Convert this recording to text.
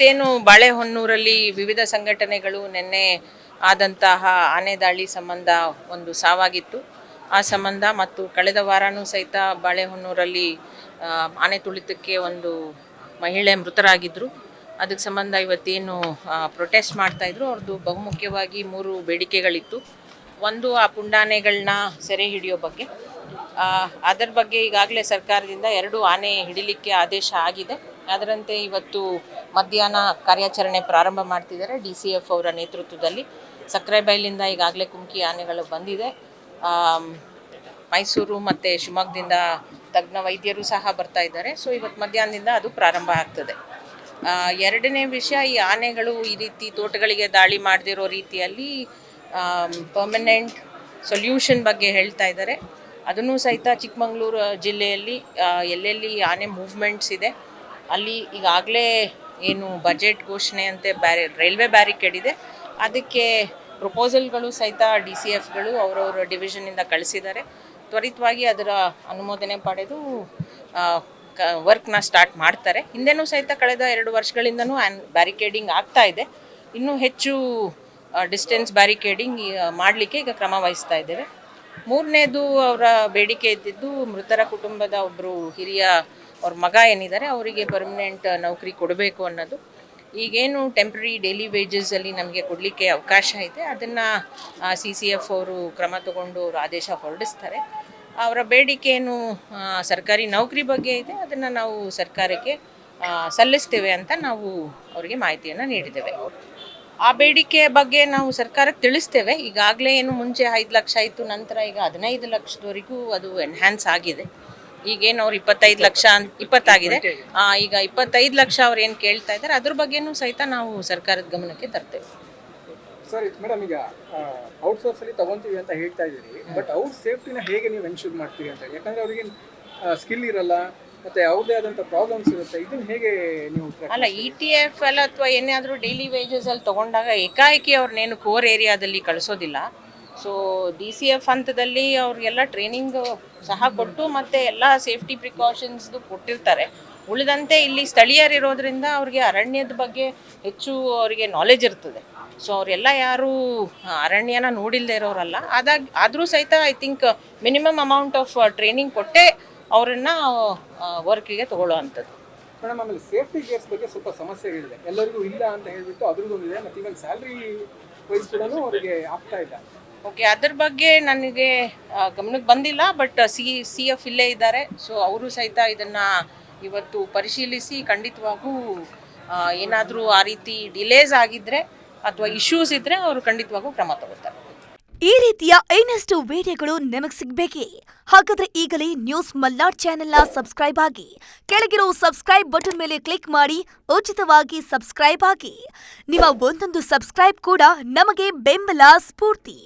ಇವತ್ತೇನು ಬಾಳೆಹೊನ್ನೂರಲ್ಲಿ ವಿವಿಧ ಸಂಘಟನೆಗಳು ನಿನ್ನೆ ಆದಂತಹ ಆನೆ ದಾಳಿ ಸಂಬಂಧ ಒಂದು ಸಾವಾಗಿತ್ತು. ಆ ಸಂಬಂಧ ಮತ್ತು ಕಳೆದ ವಾರನೂ ಸಹಿತ ಬಾಳೆಹೊನ್ನೂರಲ್ಲಿ ಆನೆ ತುಳಿತಕ್ಕೆ ಒಂದು ಮಹಿಳೆ ಮೃತರಾಗಿದ್ದರು ಅದಕ್ಕೆ ಸಂಬಂಧ ಇವತ್ತೇನು ಪ್ರೊಟೆಸ್ಟ್ ಮಾಡ್ತಾಯಿದ್ರು ಅವ್ರದ್ದು ಬಹುಮುಖ್ಯವಾಗಿ ಮೂರು ಬೇಡಿಕೆಗಳಿತ್ತು. ಒಂದು ಆ ಪುಂಡಾನೆಗಳನ್ನ ಸೆರೆ ಹಿಡಿಯೋ ಬಗ್ಗೆ. ಅದರ ಬಗ್ಗೆ ಈಗಾಗಲೇ ಸರ್ಕಾರದಿಂದ ಎರಡು ಆನೆ ಹಿಡಿಲಿಕ್ಕೆ ಆದೇಶ ಆಗಿದೆ. ಅದರಂತೆ ಇವತ್ತು ಮಧ್ಯಾಹ್ನ ಕಾರ್ಯಾಚರಣೆ ಪ್ರಾರಂಭ ಮಾಡ್ತಿದ್ದಾರೆ ಡಿ ಸಿ ಎಫ್ ಅವರ ನೇತೃತ್ವದಲ್ಲಿ. ಸಕ್ಕರೆಬೈಲಿಂದ ಈಗಾಗಲೇ ಕುಮ್ಕಿ ಆನೆಗಳು ಬಂದಿದೆ. ಮೈಸೂರು ಮತ್ತು ಶಿವಮೊಗ್ಗದಿಂದ ತಜ್ಞ ವೈದ್ಯರು ಸಹ ಬರ್ತಾ ಇದ್ದಾರೆ. ಸೊ ಇವತ್ತು ಮಧ್ಯಾಹ್ನದಿಂದ ಅದು ಪ್ರಾರಂಭ ಆಗ್ತದೆ. ಎರಡನೇ ವಿಷಯ, ಈ ಆನೆಗಳು ಈ ರೀತಿ ತೋಟಗಳಿಗೆ ದಾಳಿ ಮಾಡದಿರೋ ರೀತಿಯಲ್ಲಿ ಪರ್ಮನೆಂಟ್ ಸೊಲ್ಯೂಷನ್ ಬಗ್ಗೆ ಹೇಳ್ತಾ ಇದ್ದಾರೆ. ಅದನ್ನು ಸಹಿತ ಚಿಕ್ಕಮಗಳೂರು ಜಿಲ್ಲೆಯಲ್ಲಿ ಎಲ್ಲೆಲ್ಲಿ ಆನೆ ಮೂವ್ಮೆಂಟ್ಸ್ ಇದೆ ಅಲ್ಲಿ ಈಗಾಗಲೇ ಏನು ಬಜೆಟ್ ಘೋಷಣೆ ಅಂತೆ ಬ್ಯಾರಿ, ರೈಲ್ವೆ ಬ್ಯಾರಿಕೇಡ್ ಇದೆ. ಅದಕ್ಕೆ ಪ್ರಪೋಸಲ್ಗಳು ಸಹಿತ ಡಿ ಸಿ ಎಫ್ಗಳು ಅವರವರ ಡಿವಿಷನಿಂದ ಕಳಿಸಿದ್ದಾರೆ. ತ್ವರಿತವಾಗಿ ಅದರ ಅನುಮೋದನೆ ಪಡೆದು ವರ್ಕ್ನ ಸ್ಟಾರ್ಟ್ ಮಾಡ್ತಾರೆ. ಹಿಂದೆನೂ ಸಹಿತ ಕಳೆದ ಎರಡು ವರ್ಷಗಳಿಂದನೂ ಆ್ಯನ್ ಬ್ಯಾರಿಕೇಡಿಂಗ್ ಆಗ್ತಾ ಇದೆ. ಇನ್ನೂ ಹೆಚ್ಚು ಡಿಸ್ಟೆನ್ಸ್ ಬ್ಯಾರಿಕೇಡಿಂಗ್ ಮಾಡಲಿಕ್ಕೆ ಈಗ ಕ್ರಮ ವಹಿಸ್ತಾ ಇದ್ದೇವೆ. ಮೂರನೇದು ಅವರ ಬೇಡಿಕೆ ಇದ್ದಿದ್ದು ಮೃತರ ಕುಟುಂಬದ ಒಬ್ಬರು ಹಿರಿಯ ಅವ್ರ ಮಗ ಏನಿದ್ದಾರೆ, ಅವರಿಗೆ ಪರ್ಮನೆಂಟ್ ನೌಕರಿ ಕೊಡಬೇಕು ಅನ್ನೋದು. ಈಗೇನು ಟೆಂಪ್ರರಿ ಡೈಲಿ ವೇಜಸಲ್ಲಿ ನಮಗೆ ಕೊಡಲಿಕ್ಕೆ ಅವಕಾಶ ಇದೆ. ಅದನ್ನು ಸಿ ಸಿ ಎಫ್ ಅವರು ಕ್ರಮ ತಗೊಂಡು ಅವರು ಆದೇಶ ಹೊರಡಿಸ್ತಾರೆ. ಅವರ ಬೇಡಿಕೆ ಏನು ಸರ್ಕಾರಿ ನೌಕರಿ ಬಗ್ಗೆ ಇದೆ. ಅದನ್ನು ನಾವು ಸರ್ಕಾರಕ್ಕೆ ಸಲ್ಲಿಸ್ತೇವೆ ಅಂತ ನಾವು ಅವರಿಗೆ ಮಾಹಿತಿಯನ್ನು ನೀಡಿದ್ದೇವೆ. ಆ ಬೇಡಿಕೆ ಬಗ್ಗೆ ನಾವು ಸರ್ಕಾರಕ್ಕೆ ತಿಳಿಸ್ತೇವೆ. ಈಗಾಗಲೇ ಏನು ಮುಂಚೆ ಐದು ಲಕ್ಷ ಇತ್ತು, ನಂತರ ಈಗ ಹದಿನೈದು ಲಕ್ಷದವರೆಗೂ ಅದು ಎನ್ಹ್ಯಾನ್ಸ್ ಆಗಿದೆ. ಈಗೇನು ಅವ್ರು ಇಪ್ಪತ್ತೈದು ಲಕ್ಷ ಇಪ್ಪತ್ತಾಗಿದೆ. ಈಗ ಇಪ್ಪತ್ತೈದು ಲಕ್ಷ ಅವ್ರು ಏನು ಕೇಳ್ತಾ ಇದ್ದಾರೆ ಅದ್ರ ಬಗ್ಗೆನೂ ಸಹಿತ ನಾವು ಸರ್ಕಾರದ ಗಮನಕ್ಕೆ ತರ್ತೇವೆ. ಸರ್ ಮೇಡಮ್ ಈಗ ಔಟ್ಸೋರ್ಸ್ ಅಲ್ಲಿ ತಗೊಂತೀವಿ ಅಂತ ಹೇಳ್ತಾ ಇದ್ದೀರಿ ಬಟ್ ಅವ್ರ ಸೇಫ್ಟಿನ ಹೇಗೆ ನೀವು ಎನ್ಶೂರ್ ಮಾಡ್ತೀರಿ ಅಂತ ಯಾಕಂದ್ರೆ ಅವ್ರಿಗೆ ಸ್ಕಿಲ್ ಇರಲ್ಲ ಮತ್ತೆ ಅವ್ರದೇ ಆದಂಥ ಪ್ರಾಬ್ಲಮ್ಸ್ ಇರುತ್ತೆ ಇದನ್ನ ಹೇಗೆ ನೀವು ಅಲ್ಲ ಇ ಟಿ ಎಫ್ ಎಲ್ಲ ಅಥವಾ ಏನಾದರೂ ಡೈಲಿ ವೇಜಸ್ ಅಲ್ಲಿ ತಗೊಂಡಾಗ ಏಕಾಏಕಿ ಅವ್ರನ್ನೇನು ಕೋರ್ ಏರಿಯಾದಲ್ಲಿ ಕಳಿಸೋದಿಲ್ಲ. ಸೊ ಡಿ ಸಿ ಎಫ್ ಹಂತದಲ್ಲಿ ಅವ್ರಿಗೆಲ್ಲ ಟ್ರೈನಿಂಗ್ ಸಹ ಕೊಟ್ಟು ಮತ್ತು ಎಲ್ಲ ಸೇಫ್ಟಿ ಪ್ರಿಕಾಷನ್ಸ್ದು ಕೊಟ್ಟಿರ್ತಾರೆ. ಉಳಿದಂತೆ ಇಲ್ಲಿ ಸ್ಥಳೀಯರಿರೋದ್ರಿಂದ ಅವ್ರಿಗೆ ಅರಣ್ಯದ ಬಗ್ಗೆ ಹೆಚ್ಚು ಅವರಿಗೆ ನಾಲೆಜ್ ಇರ್ತದೆ. ಸೊ ಅವರೆಲ್ಲ ಯಾರು ಅರಣ್ಯನ ನೋಡಿಲ್ಲದೆ ಇರೋರಲ್ಲ. ಅದಾಗ ಆದರೂ ಸಹಿತ I think minimum amount of training ಕೊಟ್ಟೆ ಅವರನ್ನು ವರ್ಕಿಗೆ ತಗೊಳ್ಳೋ ಅಂಥದ್ದು ಮೇಡಮ್ ಸೇಫ್ಟಿ ಗೇರ್ಸ್ ಬಗ್ಗೆ ಸ್ವಲ್ಪ ಸಮಸ್ಯೆಗಳಿದೆ ಎಲ್ಲರಿಗೂ ಇಲ್ಲ ಅಂತ ಹೇಳ್ಬಿಟ್ಟು ಅದ್ರದ್ದು ಒಂದಿದೆ ಮತ್ತೆ ಸ್ಯಾಲ್ರಿ ವೈಸ್ ಕೂಡ ಅವರಿಗೆ ಆಗ್ತಾ ಇಲ್ಲ. ಓಕೆ ಅದ್ರ ಬಗ್ಗೆ ನನಗೆ ಗಮನಕ್ಕೆ ಬಂದಿಲ್ಲ ಬಟ್ ಸಿ ಸಿ ಎಫ್ ಇಲ್ಲೇ ಇದ್ದಾರೆ. ಸೊ ಅವರು ಸಹಿತ ಇದನ್ನು ಇವತ್ತು ಪರಿಶೀಲಿಸಿ, ಖಂಡಿತವಾಗೂ ಏನಾದರೂ ಆ ರೀತಿ ಡಿಲೇಸ್ ಆಗಿದ್ದರೆ ಅಥವಾ ಇಶ್ಯೂಸ್ ಇದ್ದರೆ ಅವರು ಖಂಡಿತವಾಗೂ ಕ್ರಮ ತಗೋತಾರೆ ಈ ರೀತಿಯ ಇನ್ನಷ್ಟು ವಿಡಿಯೋಗಳು ನಿಮಗೆ ಸಿಗಬೇಕೇ? ಹಾಗಾದ್ರೆ ಈಗಲೇ ನ್ಯೂಸ್ ಮಲ್ನಾಡ್ ಚಾನೆಲ್ನ ಸಬ್ಸ್ಕ್ರೈಬ್ ಆಗಿ, ಕೆಳಗಿರೋ ಸಬ್ಸ್ಕ್ರೈಬ್ ಬಟನ್ ಮೇಲೆ ಕ್ಲಿಕ್ ಮಾಡಿ, ಉಚಿತವಾಗಿ ಸಬ್ಸ್ಕ್ರೈಬ್ ಆಗಿ. ನಿಮ್ಮ ಒಂದೊಂದು ಸಬ್ಸ್ಕ್ರೈಬ್ ಕೂಡ ನಮಗೆ ಬೆಂಬಲ ಸ್ಫೂರ್ತಿ.